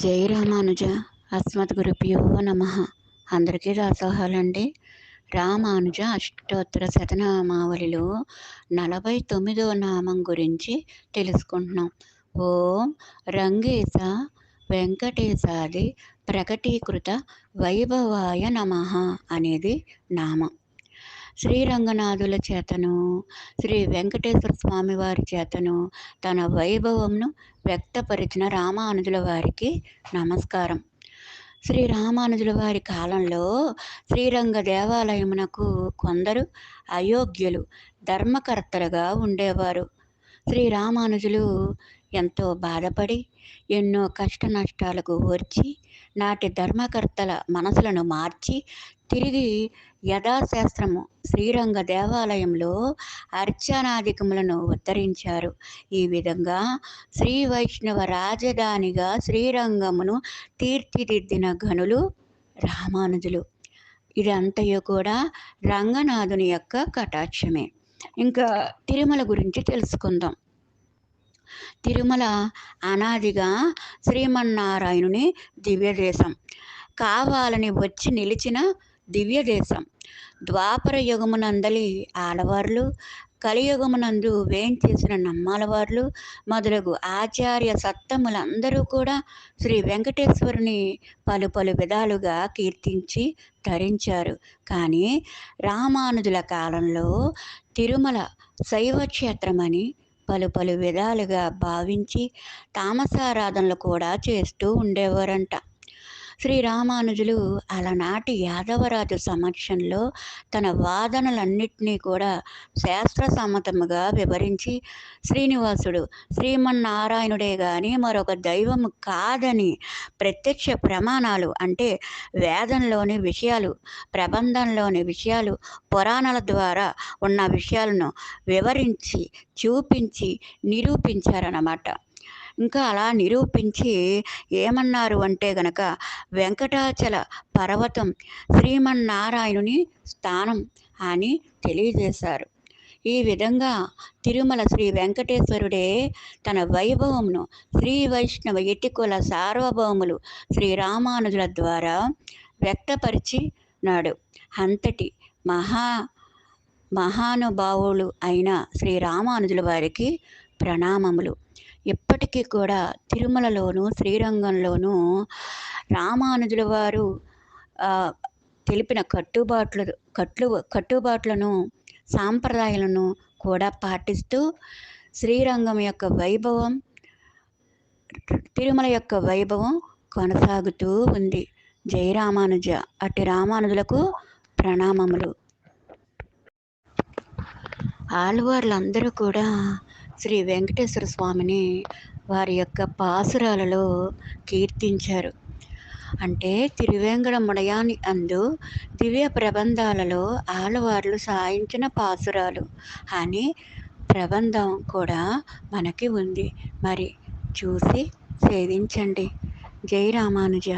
జై రామానుజ. అస్మత్ గురుభ్యో నమ. అందరికీ దాసోహాలండి రామానుజ అష్టోత్తర శతనామావళిలో నలభై తొమ్మిదో నామం గురించి తెలుసుకుంటున్నాం. ఓం రంగేశ వెంకటేశాది ప్రకటీకృత వైభవాయ నమ అనేది నామం. శ్రీరంగనాథుల చేతను శ్రీ వెంకటేశ్వర స్వామి వారి చేతను తన వైభవంను వ్యక్తపరిచిన రామానుజుల వారికి నమస్కారం. శ్రీ రామానుజుల వారి కాలంలో శ్రీరంగ దేవాలయమునకు కొందరు అయోగ్యులు ధర్మకర్తలుగా ఉండేవారు. శ్రీ రామానుజులు ఎంతో బాధపడి ఎన్నో కష్ట నష్టాలకు వచ్చి నాటి ధర్మకర్తల మనసులను మార్చి తిరిగి యథాశాస్త్రము శ్రీరంగ దేవాలయంలో అర్చనాధికములను ఉద్ధరించారు. ఈ విధంగా శ్రీ వైష్ణవ రాజధానిగా శ్రీరంగమును తీర్చిదిద్దిన గనులు రామానుజులు. ఇదంతయు కూడా రంగనాథుని యొక్క కటాక్షమే. ఇంకా తిరుమల గురించి తెలుసుకుందాం. తిరుమల అనాదిగా శ్రీమన్నారాయణుని దివ్యదేశం. కావాలని వచ్చి నిలిచిన దివ్యదేశం. ద్వాపర యుగమునందలి ఆడవార్లు కలియుగమునందు వేంచేసిన నమ్మాలవార్లు మొదలగు ఆచార్య సత్తములందరూ కూడా శ్రీ వెంకటేశ్వరుని పలు పలు విధాలుగా కీర్తించి ధరించారు. కానీ రామానుజుల కాలంలో తిరుమల శైవ క్షేత్రమని పలు పలు విధాలుగా భావించి తామసారాధనలు కూడా చేస్తూ ఉండేవారంట. శ్రీరామానుజులు అలనాటి యాదవరాజు సమక్షంలో తన వాదనలన్నింటినీ కూడా శాస్త్ర సమ్మతముగా వివరించి శ్రీనివాసుడు శ్రీమన్నారాయణుడే గాని మరొక దైవము కాదని ప్రత్యక్ష ప్రమాణాలు అంటే వేదంలోని విషయాలు ప్రబంధంలోని విషయాలు పురాణాల ద్వారా ఉన్న విషయాలను వివరించి చూపించి నిరూపించారన్నమాట. ఇంకా అలా నిరూపించి ఏమన్నారు అంటే గనక వెంకటాచల పర్వతం శ్రీమన్నారాయణుని స్థానం అని తెలియజేశారు. ఈ విధంగా తిరుమల శ్రీ వెంకటేశ్వరుడే తన వైభవమును శ్రీ వైష్ణవ ఇటికుల సార్వభౌములు శ్రీరామానుజుల ద్వారా వ్యక్తపరిచినాడు. అంతటి మహా మహానుభావులు అయిన శ్రీ రామానుజుల వారికి ప్రణామములు. ఇప్పటికీ కూడా తిరుమలలోను శ్రీరంగంలోనూ రామానుజుల వారు తెలిపిన కట్టుబాట్లు కట్లు కట్టుబాట్లను సాంప్రదాయాలను కూడా పాటిస్తూ శ్రీరంగం యొక్క వైభవం తిరుమల యొక్క వైభవం కొనసాగుతూ ఉంది. జై రామానుజ. అట్టి రామానుజులకు ప్రణామములు. ఆళ్వార్లందరూ కూడా శ్రీ వెంకటేశ్వర స్వామిని వారి యొక్క పాసురాలలో కీర్తించారు. అంటే తిరువేంకటముడయాని అందు దివ్య ప్రబంధాలలో ఆలవార్లు సాయించిన పాసురాలు. అని ప్రబంధం కూడా మనకి ఉంది. మరి చూసి సేవించండి జై రామానుజ.